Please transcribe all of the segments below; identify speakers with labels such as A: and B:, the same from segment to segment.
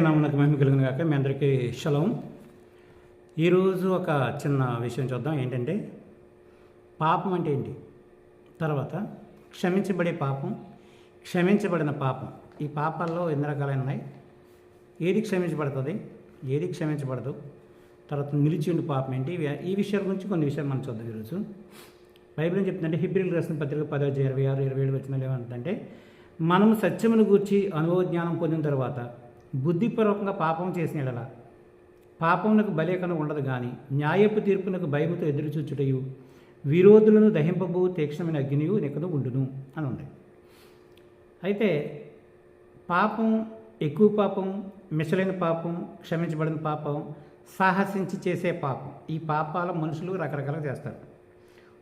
A: నామనకు మహిమ కలిగిన కాక మీ అందరికీ శలం. ఈరోజు ఒక చిన్న విషయం చూద్దాం. ఏంటంటే పాపం అంటే ఏంటి? తర్వాత క్షమించబడే పాపం క్షమించబడిన పాపం. ఈ పాపాల్లో ఎన్ని రకాలైన ఉన్నాయి? ఏది క్షమించబడుతుంది? ఏది క్షమించబడదు? తర్వాత నిలిచిండు పాపం ఏంటి? ఈ విషయాల గురించి కొన్ని విషయాలు మనం చూద్దాం ఈరోజు. బైబిల్ ఏం చెప్తుందంటే హిబ్రిల్ రాసిన పత్రిక పదో ఇరవై ఆరు ఇరవై ఏడు వచ్చిన ఏమంటుందంటే మనం సత్యమును గూర్చి అనుభవ జ్ఞానం పొందిన తర్వాత బుద్ధిపూర్వకంగా పాపం చేసిన ఎడల పాపమునకు బలేకన ఉండదు కానీ న్యాయపు తీర్పునకు భయముతో ఎదురుచూచుటయు విరోధులను దహింపబు తీక్షణమైన అగ్నియు నికను ఉండును అని ఉంది అయితే పాపం ఎక్కువ పాపం మిసలైన పాపం క్షమించబడిన పాపం సాహసించి చేసే పాపం ఈ పాపాల మనుషులు రకరకాలుగా చేస్తారు.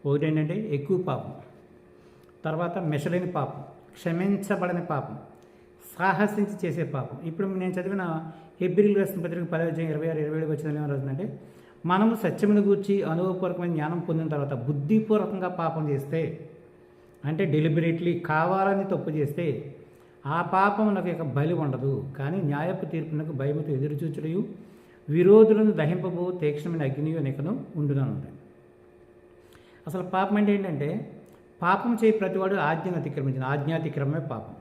A: ఒకటేంటంటే ఎక్కువ పాపం తర్వాత మిసలైన పాపం క్షమించబడిన పాపం సాహసించి చేసే పాపం. ఇప్పుడు నేను చదివిన హెబ్రిల్ రాసిన పత్రిక పదవి ఇరవై ఆరు ఇరవై ఏడు వచ్చిన ఏమని మనము సత్యమును గూర్చి అనుభవపూర్వకమైన జ్ఞానం పొందిన తర్వాత బుద్ధిపూర్వకంగా పాపం చేస్తే అంటే డెలిబరేట్లీ కావాలని తప్పు చేస్తే ఆ పాపం నాకు ఇక బలి ఉండదు. కానీ న్యాయపు తీర్పునకు భయముతో ఎదురుచూచుడయు విరోధులను దహింపబో తీక్షణమైన అగ్నియు నికను ఉండుననుంది. అసలు పాపం అంటే ఏంటంటే పాపం చేయి ప్రతివాడు ఆజ్ఞను అతిక్రమించిన ఆజ్ఞాతిక్రమమే పాపం.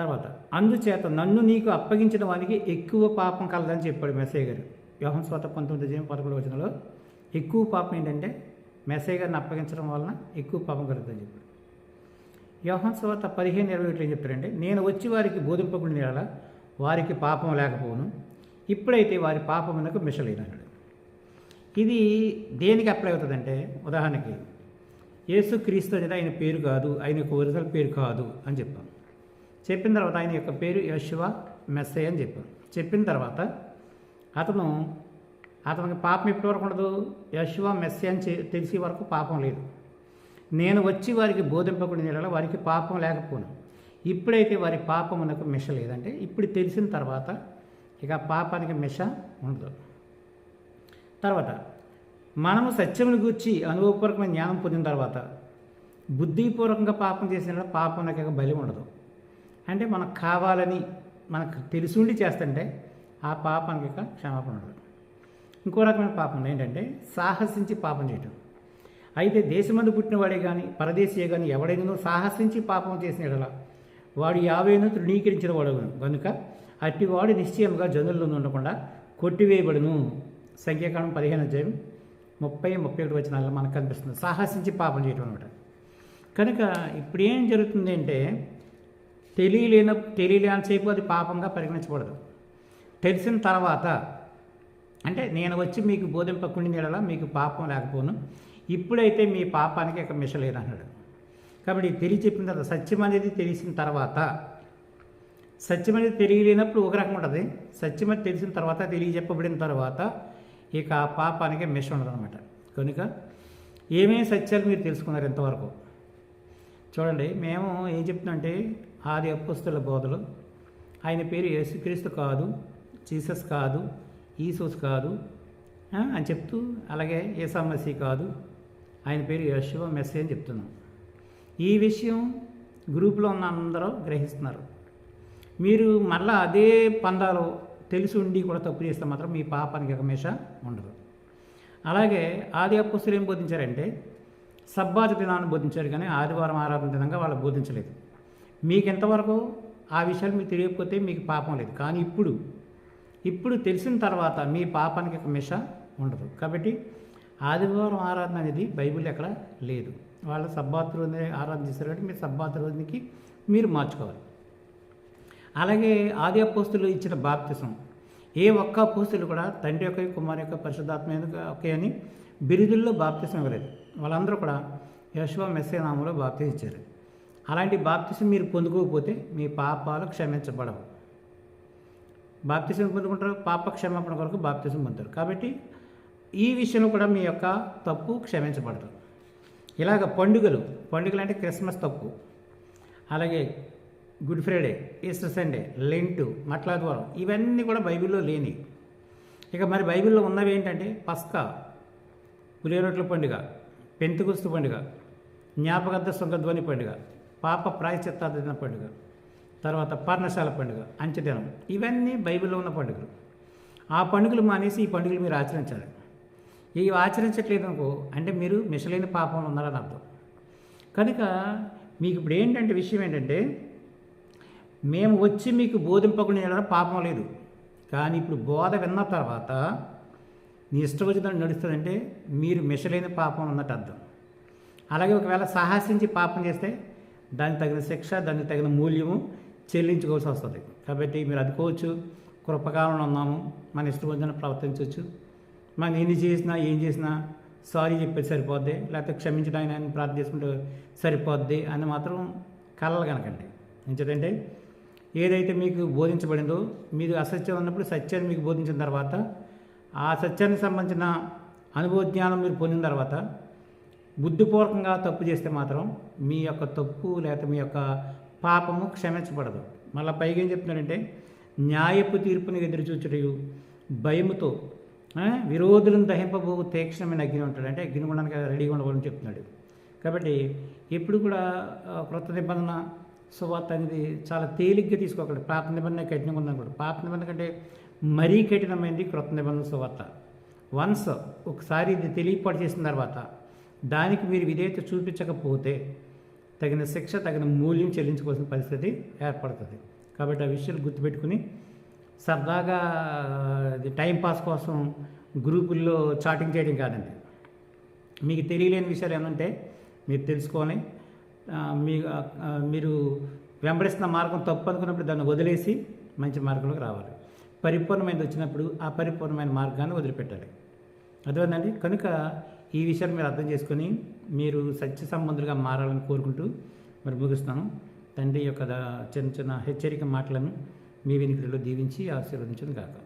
A: తర్వాత అందుచేత నన్ను నీకు అప్పగించిన వానికి ఎక్కువ పాపం కలదని చెప్పాడు మెస్సయ్య గారు. యోహన్ స్వత పంతొమ్మిది జయం పదకొండు వచనంలో ఎక్కువ పాపం ఏంటంటే మెస్సయ్య గారిని అప్పగించడం వలన ఎక్కువ పాపం కలుగుతుందని చెప్పాడు. వ్యవహం స్వత పదిహేను ఇరవై ఒకటి ఏం చెప్తారంటే నేను వచ్చి వారికి బోధింపకుండా నెల వారికి పాపం లేకపోను ఇప్పుడైతే వారి పాపమునకు మిషలేదన్నాడు. ఇది దేనికి అప్లై అవుతుందంటే ఉదాహరణకి యేసు క్రీస్తు అనేది ఆయన పేరు కాదు ఆయన యొక్క ఒరిజినల్ పేరు కాదు అని చెప్పాం చెప్పిన తర్వాత ఆయన యొక్క పేరు యశువ మెస్సే అని చెప్పారు. చెప్పిన తర్వాత అతను అతనికి పాపం ఎప్పటి వరకు ఉండదు? యశువ మెస్సే అని చె- తెలిసే వరకు పాపం లేదు. నేను వచ్చి వారికి బోధింపకుండా వారికి పాపం లేకపోను. ఇప్పుడైతే వారి పాపమునకు మిష లేదంటే ఇప్పుడు తెలిసిన తర్వాత ఇక పాపానికి మిష ఉండదు. తర్వాత మనము సత్యమును గూర్చి అనుభవపూర్వకమైన జ్ఞానం పొందిన తర్వాత బుద్ధిపూర్వకంగా పాపం చేసిన పాపం నాకు ఇక బలి ఉండదు. అంటే మనకు కావాలని మనకు తెలుసుండి చేస్తుంటే ఆ పాపానికి ఇక క్షమాపణ ఉండదు ఇంకో రకమైన పాపం ఉంది ఏంటంటే సాహసించి పాపం చేయటం. అయితే దేశమందు పుట్టినవాడే కానీ పరదేశీయే కానీ ఎవడైనా సాహసించి పాపం చేసిన ఎడల వాడు యావేను తృణీకరించిన వాడు కనుక అట్టివాడు నిశ్చయముగా జనుల్లో ఉండకుండా కొట్టివేయబడును. సంఖ్యాకాలం పదిహేను అధ్యాయం ముప్పై ముప్పై ఒకటి వచ్చిన మనకు కనిపిస్తుంది. సాహసించి పాపం చేయటం అనమాట కనుక ఇప్పుడు ఏం జరుగుతుంది అంటే తెలియలేన తెలియలేనిసేపు అది పాపంగా పరిగణించకూడదు తెలిసిన తర్వాత అంటే నేను వచ్చి మీకు బోధింపకుండా నీడలా మీకు పాపం లేకపోను. ఇప్పుడైతే మీ పాపానికి ఇక మిషలేదు అన్నాడు కాబట్టి తెలియ చెప్పిన తర్వాత సత్యం అనేది తెలిసిన తర్వాత సత్యం అనేది తెలియలేనప్పుడు ఒక రకం ఉంటుంది. సత్యం అనేది తెలిసిన తర్వాత తెలియజెప్పబడిన తర్వాత ఇక ఆ పాపానికి మిష ఉండదు అనమాట కనుక ఏమేమి సత్యాలు మీరు తెలుసుకున్నారు ఇంతవరకు? చూడండి మేము ఏం చెప్తున్నామంటే ఆది అపుస్తుల బోధలు. ఆయన పేరు యేసుక్రీస్తు కాదు జీసస్ కాదు ఈసూస్ కాదు అని చెప్తూ అలాగే ఏసామసీ కాదు. ఆయన పేరు యశువ మెస్సీ అని చెప్తున్నాం. ఈ విషయం గ్రూప్లో ఉన్న అందరూ గ్రహిస్తున్నారు. మీరు మళ్ళా అదే పందాలో తెలిసి ఉండి కూడా తప్పు చేస్తే మాత్రం మీ పాపానికి ఒక మేష ఉండదు. అలాగే ఆది అప్పుస్తులు ఏం బోధించారంటే సబ్బాజ దినాన్ని బోధించారు కానీ ఆదివారం ఆరాధన దినంగా వాళ్ళు బోధించలేదు. మీకు ఎంతవరకు ఆ విషయాలు మీకు తెలియకపోతే మీకు పాపం లేదు. కానీ ఇప్పుడు ఇప్పుడు తెలిసిన తర్వాత మీ పాపానికి ఒక మిష ఉండదు. కాబట్టి ఆదివారం ఆరాధన అనేది బైబిల్ ఎక్కడ లేదు. వాళ్ళ సబ్బాతు రోజునే ఆరాధన చేస్తారు కాబట్టి మీరు సబ్బాతు రోజునికి మీరు మార్చుకోవాలి. అలాగే ఆది అపోస్తులు ఇచ్చిన బాప్తిసం. ఏ ఒక్క అపోస్తులు కూడా తండ్రి యొక్క కుమారి యొక్క పరిశుద్ధాత్మ ఒకే అని బిరుదుల్లో బాప్తిసం ఇవ్వలేదు. వాళ్ళందరూ కూడా యశ్వ మెస్సే నామంలో బాప్తిసం ఇచ్చారు. అలాంటి బాప్తిసం మీరు పొందుకోకపోతే మీ పాపాలు క్షమించబడవు. బాప్తిసం పొందుకుంటారు? పాప క్షమాపణ కొరకు బాప్తిసం పొందుతారు. కాబట్టి ఈ విషయంలో కూడా మీ యొక్క తప్పు క్షమించబడదు. ఇలాగ పండుగలు పండుగలు అంటే క్రిస్మస్ తప్పు. అలాగే Good Friday Easter Sunday Lent మట్లాద్వారం ఇవన్నీ కూడా బైబిల్లో లేని ఇక మరి బైబిల్లో ఉన్నవి ఏంటంటే పస్కా పులిరొట్ల పండుగ పెంతుకుస్తు పండుగ జ్ఞాపకద్ద సుంగధ్వని పండుగ పాప ప్రాయచిత్తార్థన పండుగ తర్వాత పర్ణశాల పండుగ అంచెదినం ఇవన్నీ బైబిల్లో ఉన్న పండుగలు. ఆ పండుగలు మానేసి ఈ పండుగలు మీరు ఆచరించాలి. ఇవి ఆచరించట్లేదు అనుకో అంటే మీరు మిషలైన పాపంలో ఉన్నారని అర్థం. కనుక మీకు ఇప్పుడు ఏంటంటే విషయం ఏంటంటే మేము వచ్చి మీకు బోధింపకుండా పాపం లేదు. కానీ ఇప్పుడు బోధ విన్న తర్వాత నీ ఇష్టం వచ్చిందని నడుస్తుందంటే మీరు మిషలైన పాపం ఉన్నట్టు అర్థం. అలాగే ఒకవేళ సాహసించి పాపం చేస్తే దానికి తగిన శిక్ష దానికి తగిన మూల్యము చెల్లించుకోవాల్సి వస్తుంది. కాబట్టి మీరు అనుకోవచ్చు కృపకాలంలో ఉన్నాము మన ఇష్టం వచ్చిన ప్రవర్తించవచ్చు. మనం ఎన్ని చేసినా ఏం చేసినా సారీ చెప్పేది సరిపోద్ది లేకపోతే క్షమించడానికి ఆయన ప్రార్థన చేసుకుంటే సరిపోద్ది అని మాత్రం కలలు కనకండి. ఎందుకంటే ఏదైతే మీకు బోధించబడిందో మీరు అసత్యం ఉన్నప్పుడు సత్యాన్ని మీకు బోధించిన తర్వాత ఆ సత్యానికి సంబంధించిన అనుభవ జ్ఞానం మీరు పొందిన తర్వాత బుద్ధిపూర్వకంగా తప్పు చేస్తే మాత్రం మీ యొక్క తప్పు లేకపోతే మీ యొక్క పాపము క్షమించబడదు. మళ్ళీ పైగా ఏం చెప్తున్నాడంటే న్యాయపు తీర్పుని ఎదురు చూచుటయు భయముతో విరోధులను దహింపబో తీక్షణమైన అగ్ని ఉంటాడు. అంటే అగ్ని ఉండడానికి రెడీగా ఉండవాలని చెప్తున్నాడు. కాబట్టి ఎప్పుడు కూడా క్రొత్త నిబంధన సువార్త అనేది చాలా తేలిగ్గా తీసుకోకండి పాత నిబంధన కఠినంగా ఉందనుకోండి పాత నిబంధన కంటే మరీ కఠినమైనది క్రొత్త నిబంధన సువార్త. వన్స్ ఒకసారి ఇది తెలియపాటు చేసిన తర్వాత దానికి మీరు విధేయత చూపించకపోతే తగిన శిక్ష తగిన మూల్యం చెల్లించుకోవాల్సిన పరిస్థితి ఏర్పడుతుంది. కాబట్టి ఆ విషయాలు గుర్తుపెట్టుకుని సరదాగా టైంపాస్ టైం పాస్ కోసం గ్రూపుల్లో చాటింగ్ చేయడం కాదండి. మీకు తెలియలేని విషయాలు ఏమంటే మీరు తెలుసుకొని మీ మీరు వెంబడిస్తున్న మార్గం తప్పు అనుకున్నప్పుడు దాన్ని వదిలేసి మంచి మార్గంలోకి రావాలి. పరిపూర్ణమైనది వచ్చినప్పుడు ఆ పరిపూర్ణమైన మార్గాన్ని వదిలిపెట్టాలి. అర్థమైందండి? కనుక ఈ విషయాన్ని మీరు అర్థం చేసుకొని మీరు సత్య సంబంధులుగా మారాలని కోరుకుంటూ మరి ముగిస్తాను తండ్రి యొక్క చిన్న చిన్న హెచ్చరిక మాటలను మీ వెనుకలో దీవించి ఆశీర్వదించను కాక